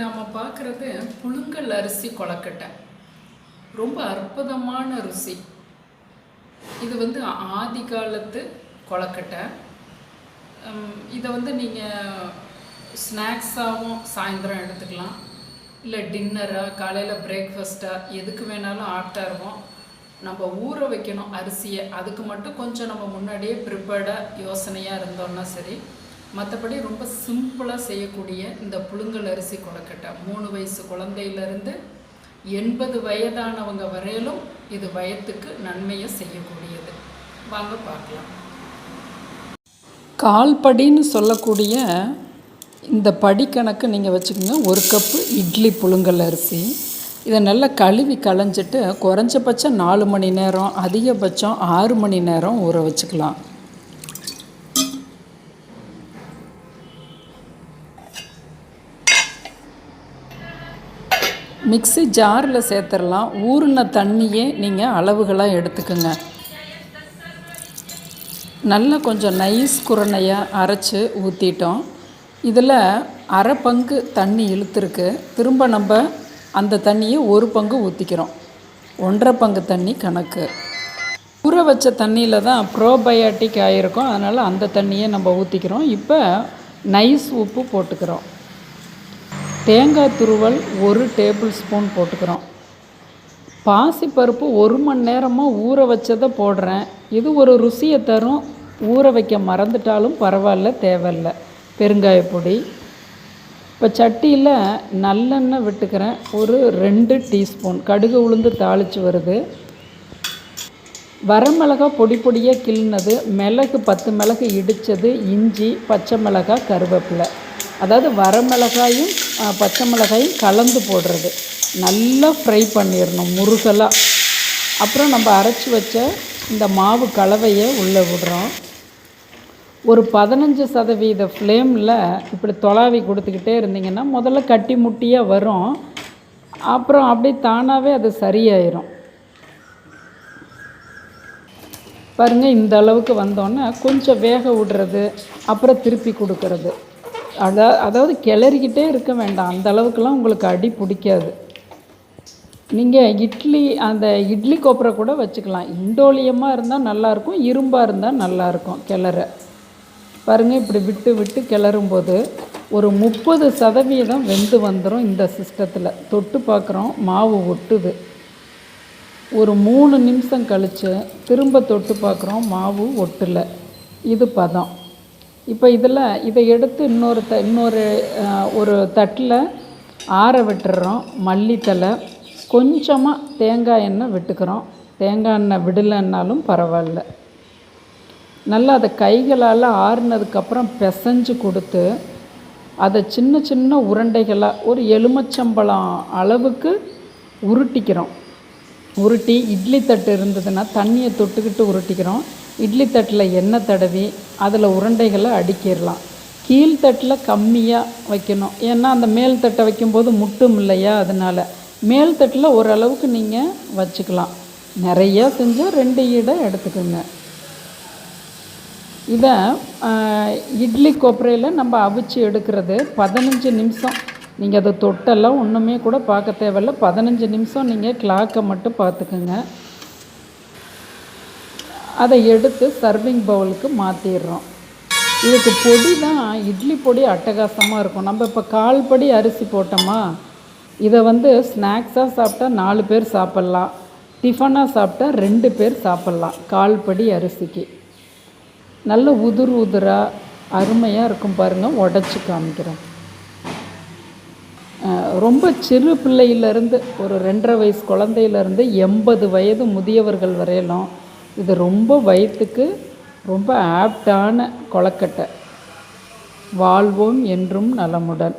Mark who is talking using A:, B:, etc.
A: நாம் பார்க்குறது புழுங்கல் அரிசி கொலக்கட்டை ரொம்ப அற்புதமான ருசி. இது வந்து ஆதி காலத்து கொழக்கட்டை. இதை வந்து நீங்கள் ஸ்நாக்ஸாகவும் சாயந்தரம் எடுத்துக்கலாம். இல்லை டின்னராக காலையில் பிரேக்ஃபாஸ்ட்டாக எதுக்கு வேணாலும் ஆப்டாக இருக்கும். நம்ம ஊற வைக்கணும் அரிசியை. அதுக்கு மட்டும் கொஞ்சம் நம்ம முன்னாடியே ப்ரிப்பேர்டாக யோசனையாக இருந்தோம்னா சரி. மற்றபடி ரொம்ப சிம்பிளாக செய்யக்கூடிய இந்த புழுங்கல் அரிசி கொலக்கட்டை மூணு வயசு குழந்தையிலேருந்து எண்பது வயதானவங்க வரையிலும் இது வயத்துக்கு நன்மையை செய்யக்கூடியது. வாங்க பார்க்கலாம். கால்படின்னு சொல்லக்கூடிய இந்த படிக்கணக்கு நீங்கள் வச்சுக்கோங்க. ஒரு கப்பு இட்லி புழுங்கல் அரிசி. இதை நல்லா கழுவி களைஞ்சிட்டு குறைஞ்சபட்சம் நாலு மணி நேரம் அதிகபட்சம் ஆறு மணி நேரம் ஊற வச்சுக்கலாம். மிக்ஸி ஜாரில் சேர்த்துடலாம். ஊறின தண்ணியே நீங்கள் அளவுகளாக எடுத்துக்கோங்க. நல்லா கொஞ்சம் நைஸ் குரணையாக அரைச்சி ஊற்றிட்டோம் இதில் அரை பங்கு தண்ணி இழுத்துருக்கு. திரும்ப நம்ம அந்த தண்ணியை ஒரு பங்கு ஊற்றிக்கிறோம் ஒன்றரை பங்கு தண்ணி கணக்கு. ஊற வச்ச தண்ணியில் தான் ப்ரோபயாட்டிக் ஆகிருக்கும் அதனால் அந்த தண்ணியை நம்ம ஊற்றிக்கிறோம் இப்போ நைஸ் உப்பு போட்டுக்கிறோம். தேங்காய் துருவல் ஒரு டேபிள் ஸ்பூன் போட்டுக்கிறோம். பாசிப்பருப்பு ஒரு மணி நேரமாக ஊற வச்சதை போடுறேன். இது ஒரு ருசியை தரும். ஊற வைக்க மறந்துட்டாலும் பரவாயில்ல தேவையில்ல. பெருங்காய பொடி. இப்போ சட்டியில் நல்லெண்ணெய் விட்டுக்கிறேன். ஒரு ரெண்டு டீஸ்பூன். கடுகு உளுந்து தாளித்து வருது. வரமிளகா பொடி பொடியாக கிள்னது. மிளகு பத்து மிளகு இடித்தது இஞ்சி பச்சை மிளகாய் கருவேப்பிலை. அதாவது வரமிளகாயும் பச்சை மிளகாயும் கலந்து போடுறது. நல்லா ஃப்ரை பண்ணிடணும் முருகலாக அப்புறம் நம்ம அரைச்சி வச்ச இந்த மாவு கலவையை உள்ளே விடுறோம். ஒரு பதினஞ்சு சதவீத ஃப்ளேமில் இப்படி தொலாவி கொடுத்துக்கிட்டே இருந்தீங்கன்னா முதல்ல கட்டி முட்டியாக வரும். அப்புறம் அப்படியே தானாகவே அது சரியாயிரும். பாருங்கள் இந்த அளவுக்கு வந்தோன்னே கொஞ்சம் வேக விடுறது அப்புறம் திருப்பி கொடுக்கறது. அதா அதாவது கிளறிக்கிட்டே இருக்க வேண்டாம். அந்த அளவுக்குலாம் உங்களுக்கு அடி பிடிக்காது. நீங்கள் இட்லி அந்த இட்லி கோப்பரை கூட வச்சுக்கலாம். இண்டோலியமாக இருந்தால் நல்லாயிருக்கும் இரும்பாக இருந்தால் நல்லாயிருக்கும் கிளற. பாருங்கள் இப்படி விட்டு விட்டு கிளறும்போது ஒரு முப்பது சதவீதம் வெந்து வந்துடும் இந்த சிஸ்டத்தில். தொட்டு பார்க்குறோம் மாவு ஒட்டுது. ஒரு மூணு நிமிஷம் கழித்து திரும்ப தொட்டு பார்க்குறோம் மாவு ஒட்டலை. இது பதம். இப்போ இதில் இதை எடுத்து இன்னொரு த இன்னொரு ஒரு தட்டில் ஆற விட்டுறோம் மல்லித்தலை கொஞ்சமாக தேங்காய் எண்ணெய் விட்டுக்கிறோம். தேங்காய் எண்ணெய் விடலைன்னாலும் பரவாயில்ல. நல்லா அதை கைகளால் ஆறுனதுக்கப்புறம் பிசைஞ்சு கொடுத்து அதை சின்ன சின்ன உருண்டைகளாக ஒரு எலுமிச்சம்பழம் அளவுக்கு உருட்டிக்கிறோம். உருட்டி இட்லி தட்டு இருந்ததுன்னா தண்ணியை தொட்டுக்கிட்டு உருட்டிக்கிறோம். இட்லி தட்டில் எண்ணெய் தடவி அதில் உருண்டைகளை அடுக்கிடலாம். கீழ்த்தட்டில் கம்மியாக வைக்கணும். ஏன்னா அந்த மேல் தட்டை வைக்கும்போது முட்டும் இல்லையா? அதனால் மேல் தட்டில் ஓரளவுக்கு நீங்கள் வச்சுக்கலாம். நிறையா செஞ்சால் ரெண்டு ஈடை எடுத்துக்கோங்க. இதை இட்லி கொப்பரையில் நம்ம அவிச்சு எடுக்கிறது பதினஞ்சு நிமிஷம். நீங்கள் அதை தொட்டெல்லாம் ஒன்றுமே கூட பார்க்க தேவையில்ல. பதினஞ்சு நிமிஷம் நீங்கள் கிளாக்கை மட்டும் பார்த்துக்குங்க. அதை எடுத்து சர்விங் பவுலுக்கு மாற்றிடுறோம் இதுக்கு பொடி தான் இட்லி பொடி அட்டகாசமாக இருக்கும். நம்ம இப்போ கால் படி அரிசி போட்டோமா? இதை வந்து ஸ்நாக்ஸாக சாப்பிட்டா நாலு பேர் சாப்பிட்லாம். டிஃபனாக சாப்பிட்டா ரெண்டு பேர் சாப்பிட்லாம் கால் படி அரிசிக்கு. நல்ல உதிர் உதிராக அருமையாக இருக்கும் பாருங்கள் உடச்சி காமிக்கிறேன். ரொம்ப சிறு பிள்ளையிலேருந்து ஒரு ரெண்டரை வயசு குழந்தையிலேருந்து எண்பது வயது முதியவர்கள் வரையிலும் இது ரொம்ப வயிற்றுக்கு ரொம்ப ஆப்டான கொழக்கட்டை. வாழ்வோம் என்றும் நலமுடன்.